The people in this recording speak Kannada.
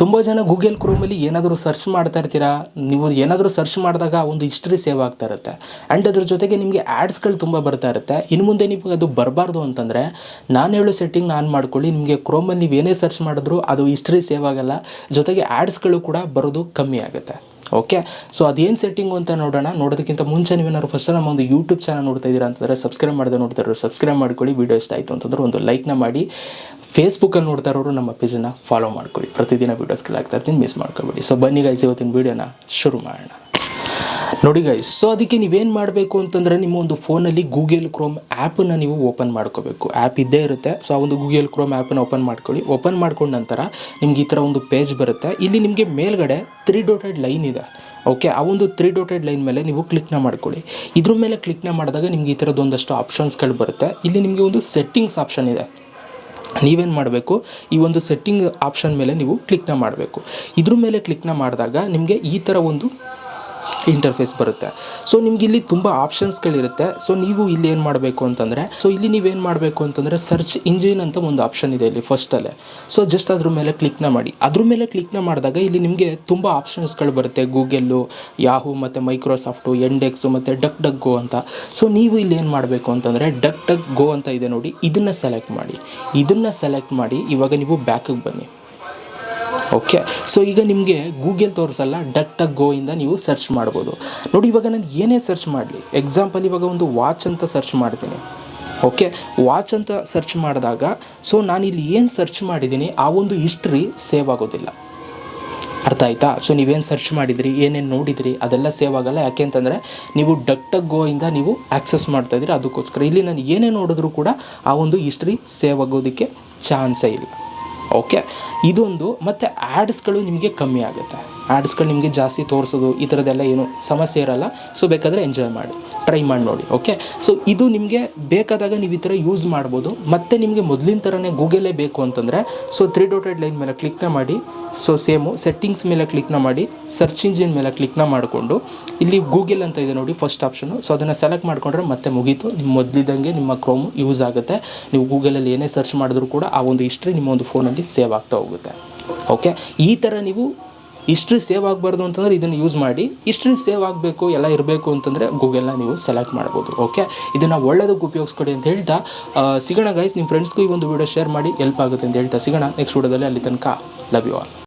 ತುಂಬ ಜನ ಗೂಗಲ್ ಕ್ರೋಮಲ್ಲಿ ಏನಾದರೂ ಸರ್ಚ್ ಮಾಡ್ತಾ ಇರ್ತೀರಾ? ನೀವು ಏನಾದರೂ ಸರ್ಚ್ ಮಾಡಿದಾಗ ಒಂದು ಹಿಸ್ಟ್ರಿ ಸೇವ್ ಆಗ್ತಾ ಇರುತ್ತೆ. ಆ್ಯಂಡ್ ಅದ್ರ ಜೊತೆಗೆ ನಿಮಗೆ ಆ್ಯಡ್ಸ್ಗಳು ತುಂಬ ಬರ್ತಾ ಇರುತ್ತೆ. ಇನ್ನು ಮುಂದೆ ನಿಮಗೆ ಅದು ಬರಬಾರ್ದು ಅಂತಂದರೆ, ನಾನು ಹೇಳೋ ಸೆಟ್ಟಿಂಗ್ ನಾನು ಮಾಡ್ಕೊಳ್ಳಿ, ನಿಮಗೆ ಕ್ರೋಮಲ್ಲಿ ನೀವು ಏನೇ ಸರ್ಚ್ ಮಾಡಿದ್ರೂ ಅದು ಹಿಸ್ಟ್ರಿ ಸೇವ್ ಆಗೋಲ್ಲ. ಜೊತೆಗೆ ಆ್ಯಡ್ಸ್ಗಳು ಕೂಡ ಬರೋದು ಕಮ್ಮಿ ಆಗುತ್ತೆ. ಓಕೆ ಸೊ ಅದೇನು ಸೆಟ್ಟಿಂಗು ಅಂತ ನೋಡೋಣ. ನೋಡೋದಕ್ಕಿಂತ ಮುಂಚೆ ನೀವೇನಾದ್ರು ಫಸ್ಟ್ ನಮ್ಮ ಒಂದು ಯೂಟ್ಯೂಬ್ ಚಾನಲ್ ನೋಡ್ತಾ ಇದ್ದೀರಾ ಅಂತಂದರೆ ಸಬ್ಸ್ಕ್ರೈಬ್ ಮಾಡ್ದೆ ನೋಡ್ತಾ ಇರೋರು ಸಬ್ಸ್ಕ್ರೈಬ್ ಮಾಡ್ಕೊಳ್ಳಿ. ವೀಡಿಯೋ ಇಷ್ಟ ಆಯಿತು ಅಂತಂದ್ರೆ ಒಂದು ಲೈಕ್ನ ಮಾಡಿ. ಫೇಸ್ಬುಕ್ಕಲ್ಲಿ ನೋಡ್ತಾ ಇರೋರು ನಮ್ಮ ಪೇಜನ್ನು ಫಾಲೋ ಮಾಡ್ಕೊಳ್ಳಿ. ಪ್ರತಿದಿನ ವೀಡಿಯೋಸ್ಗಳು ಆಗ್ತಾ ಇರ್ತೀನಿ ಮಿಸ್ ಮಾಡ್ಕೊಬೇಡಿ. ಸೊ ಬನ್ನಿ ಗೈಸ್ ಇವತ್ತಿನ ವೀಡಿಯೋನ ಶುರು ಮಾಡೋಣ. ನೋಡಿ ಗೈಸ್ ಸೊ ಅದಕ್ಕೆ ನೀವೇನು ಮಾಡಬೇಕು ಅಂತಂದರೆ ನಿಮ್ಮ ಒಂದು ಫೋನಲ್ಲಿ ಗೂಗಲ್ ಕ್ರೋಮ್ ಆ್ಯಪನ್ನು ನೀವು ಓಪನ್ ಮಾಡ್ಕೋಬೇಕು. ಆ್ಯಪ್ ಇದ್ದೇ ಇರುತ್ತೆ. ಸೊ ಆ ಒಂದು ಗೂಗಲ್ ಕ್ರೋಮ್ ಆ್ಯಪನ್ನು ಓಪನ್ ಮಾಡ್ಕೊಳ್ಳಿ. ಓಪನ್ ಮಾಡ್ಕೊಂಡ ನಂತರ ನಿಮ್ಗೆ ಈ ಥರ ಒಂದು ಪೇಜ್ ಬರುತ್ತೆ. ಇಲ್ಲಿ ನಿಮಗೆ ಮೇಲ್ಗಡೆ ತ್ರೀ ಡೋಟೆಡ್ ಲೈನ್ ಇದೆ. ಓಕೆ ಆ ಒಂದು ತ್ರೀ ಡೋಟೆಡ್ ಲೈನ್ ಮೇಲೆ ನೀವು ಕ್ಲಿಕ್ನ ಮಾಡ್ಕೊಳ್ಳಿ. ಇದ್ರ ಮೇಲೆ ಕ್ಲಿಕ್ನ ಮಾಡಿದಾಗ ನಿಮ್ಗೆ ಈ ಥರದ್ದು ಒಂದಷ್ಟು ಆಪ್ಷನ್ಸ್ಗಳು ಬರುತ್ತೆ. ಇಲ್ಲಿ ನಿಮಗೆ ಒಂದು ಸೆಟ್ಟಿಂಗ್ಸ್ ಆಪ್ಷನ್ ಇದೆ. ನೀವೇನು ಮಾಡಬೇಕು? ಈ ಒಂದು ಸೆಟ್ಟಿಂಗ್ ಆಪ್ಷನ್ ಮೇಲೆ ನೀವು ಕ್ಲಿಕ್ನ ಮಾಡಬೇಕು. ಇದ್ರ ಮೇಲೆ ಕ್ಲಿಕ್ನ ಮಾಡಿದಾಗ ನಿಮಗೆ ಈ ಥರ ಒಂದು ಇಂಟರ್ಫೇಸ್ ಬರುತ್ತೆ. ಸೊ ನಿಮ್ಗೆ ಇಲ್ಲಿ ತುಂಬ ಆಪ್ಷನ್ಸ್ಗಳಿರುತ್ತೆ ಸೊ ನೀವು ಇಲ್ಲಿ ಏನು ಮಾಡಬೇಕು ಅಂತಂದರೆ ಸೊ ಇಲ್ಲಿ ನೀವೇನು ಮಾಡಬೇಕು ಅಂತಂದರೆ ಸರ್ಚ್ ಇಂಜಿನ್ ಅಂತ ಒಂದು ಆಪ್ಷನ್ ಇದೆ ಇಲ್ಲಿ ಫಸ್ಟಲ್ಲೇ ಸೊ ಜಸ್ಟ್ ಅದ್ರ ಮೇಲೆ ಕ್ಲಿಕ್ನ ಮಾಡಿ. ಅದ್ರ ಮೇಲೆ ಕ್ಲಿಕ್ನ ಮಾಡಿದಾಗ ಇಲ್ಲಿ ನಿಮಗೆ ತುಂಬ ಆಪ್ಷನ್ಸ್ಗಳು ಬರುತ್ತೆ. ಗೂಗಲ್ಲು ಯಾಹು ಮತ್ತು ಮೈಕ್ರೋಸಾಫ್ಟು ಎಂಡೆಕ್ಸು ಮತ್ತು ಡಕ್ ಡಕ್ ಗೋ ಅಂತ. ಸೊ ನೀವು ಇಲ್ಲಿ ಏನು ಮಾಡಬೇಕು ಅಂತಂದರೆ ಡಕ್ ಡಕ್ ಗೋ ಅಂತ ಇದೆ ನೋಡಿ, ಇದನ್ನು ಸೆಲೆಕ್ಟ್ ಮಾಡಿ. ಇದನ್ನು ಸೆಲೆಕ್ಟ್ ಮಾಡಿ, ಇವಾಗ ನೀವು ಬ್ಯಾಕಿಗೆ ಬನ್ನಿ. ಓಕೆ ಸೊ ಈಗ ನಿಮಗೆ ಗೂಗಲ್ ತೋರಿಸಲ್ಲ ಗೋ ಗೋಯಿಂದ ನೀವು ಸರ್ಚ್ ಮಾಡ್ಬೋದು. ನೋಡಿ, ಇವಾಗ ನಾನು ಏನೇ ಸರ್ಚ್ ಮಾಡಲಿ. ಎಕ್ಸಾಂಪಲ್ ಇವಾಗ ಒಂದು ವಾಚ್ ಅಂತ ಸರ್ಚ್ ಮಾಡ್ತೀನಿ. ಓಕೆ ವಾಚ್ ಅಂತ ಸರ್ಚ್ ಮಾಡಿದಾಗ ಸೊ ನಾನು ಇಲ್ಲಿ ಏನು ಸರ್ಚ್ ಮಾಡಿದ್ದೀನಿ, ಆ ಒಂದು ಹಿಸ್ಟ್ರಿ ಸೇವ್ ಆಗೋದಿಲ್ಲ. ಅರ್ಥ ಆಯ್ತಾ? ಸೊ ನೀವೇನು ಸರ್ಚ್ ಮಾಡಿದ್ರಿ, ಏನೇನು ನೋಡಿದ್ರಿ, ಅದೆಲ್ಲ ಸೇವ್ ಆಗಲ್ಲ. ಯಾಕೆ ಅಂತಂದರೆ, ನೀವು ಡಕ್ ಗೋ ಗೋಯಿಂದ ನೀವು ಆ್ಯಕ್ಸಸ್ ಮಾಡ್ತಾ ಇದ್ದೀರಿ, ಅದಕ್ಕೋಸ್ಕರ. ಇಲ್ಲಿ ನಾನು ಏನೇ ನೋಡಿದ್ರೂ ಕೂಡ ಆ ಒಂದು ಹಿಸ್ಟ್ರಿ ಸೇವ್ ಆಗೋದಕ್ಕೆ ಚಾನ್ಸೇ ಇಲ್ಲ. ಓಕೆ ಇದೊಂದು ಮತ್ತು ಆ್ಯಡ್ಸ್ಗಳು ನಿಮಗೆ ಕಮ್ಮಿ ಆಗುತ್ತೆ. ಆ್ಯಡ್ಸ್ಗಳು ನಿಮಗೆ ಜಾಸ್ತಿ ತೋರಿಸೋದು ಈ ಥರದ್ದೆಲ್ಲ ಏನು ಸಮಸ್ಯೆ ಇರಲ್ಲ. ಸೊ ಬೇಕಾದರೆ ಎಂಜಾಯ್ ಮಾಡಿ. ಟ್ರೈ ಮಾಡಿ ನೋಡಿ. ಓಕೆ ಸೊ ಇದು ನಿಮಗೆ ಬೇಕಾದಾಗ ನೀವು ಈ ಥರ ಯೂಸ್ ಮಾಡ್ಬೋದು. ಮತ್ತು ನಿಮಗೆ ಮೊದಲಿನ ಥರನೇ ಗೂಗಲೇ ಬೇಕು ಅಂತಂದರೆ ಸೊ ತ್ರೀ ಡೋಟೆಡ್ ಲೈನ್ ಮೇಲೆ ಕ್ಲಿಕ್ನ ಮಾಡಿ. ಸೊ ಸೇಮು ಸೆಟ್ಟಿಂಗ್ಸ್ ಮೇಲೆ ಕ್ಲಿಕ್ನ ಮಾಡಿ ಸರ್ಚ್ ಇಂಜಿನ್ ಮೇಲೆ ಕ್ಲಿಕ್ನ ಮಾಡಿಕೊಂಡು, ಇಲ್ಲಿ ಗೂಗಲ್ ಅಂತ ಇದೆ ನೋಡಿ ಫಸ್ಟ್ ಆಪ್ಷನು ಸೊ ಅದನ್ನು ಸೆಲೆಕ್ಟ್ ಮಾಡಿಕೊಂಡ್ರೆ ಮತ್ತೆ ಮುಗೀತು. ನಿಮ್ಮ ಮೊದಲಿದ್ದಂಗೆ ನಿಮ್ಮ ಕ್ರೋಮ್ ಯೂಸ್ ಆಗುತ್ತೆ. ನೀವು ಗೂಗಲಲ್ಲಿ ಏನೇ ಸರ್ಚ್ ಮಾಡಿದ್ರೂ ಕೂಡ ಆ ಒಂದು ಹಿಸ್ಟ್ರಿ ನಿಮ್ಮ ಒಂದು ಫೋನಲ್ಲಿ ಸೇವ್ ಆಗ್ತಾ ಹೋಗುತ್ತೆ. ಓಕೆ ಈ ಥರ ನೀವು ಹಿಸ್ಟ್ರಿ ಸೇವ್ ಆಗಬಾರ್ದು ಅಂತಂದರೆ ಇದನ್ನು ಯೂಸ್ ಮಾಡಿ. ಹಿಸ್ಟ್ರಿ ಸೇವ್ ಆಗಬೇಕು, ಎಲ್ಲ ಇರಬೇಕು ಅಂತಂದರೆ ಗೂಗಲ್ನ ನೀವು ಸೆಲೆಕ್ಟ್ ಮಾಡ್ಬೋದು. ಓಕೆ ಇದನ್ನು ಒಳ್ಳೆದಕ್ಕೆ ಉಪಯೋಗಿಸ್ಕೊಡಿ ಅಂತ ಹೇಳ್ತಾ ಸಿಗೋಣ ಗೈಸ್ ನಿಮ್ಮ ಫ್ರೆಂಡ್ಸ್ಗೂ ಈ ಒಂದು ವಿಡಿಯೋ ಶೇರ್ ಮಾಡಿ. ಹೆಲ್ಪ್ ಆಗುತ್ತೆ ಅಂತ ಹೇಳ್ತಾ ಸಿಗೋಣ. ನೆಕ್ಸ್ಟ್ ವೀಡಿಯೋದಲ್ಲಿ ಅಲ್ಲಿ ತನಕ ಲವ್ ಯು ಆಲ್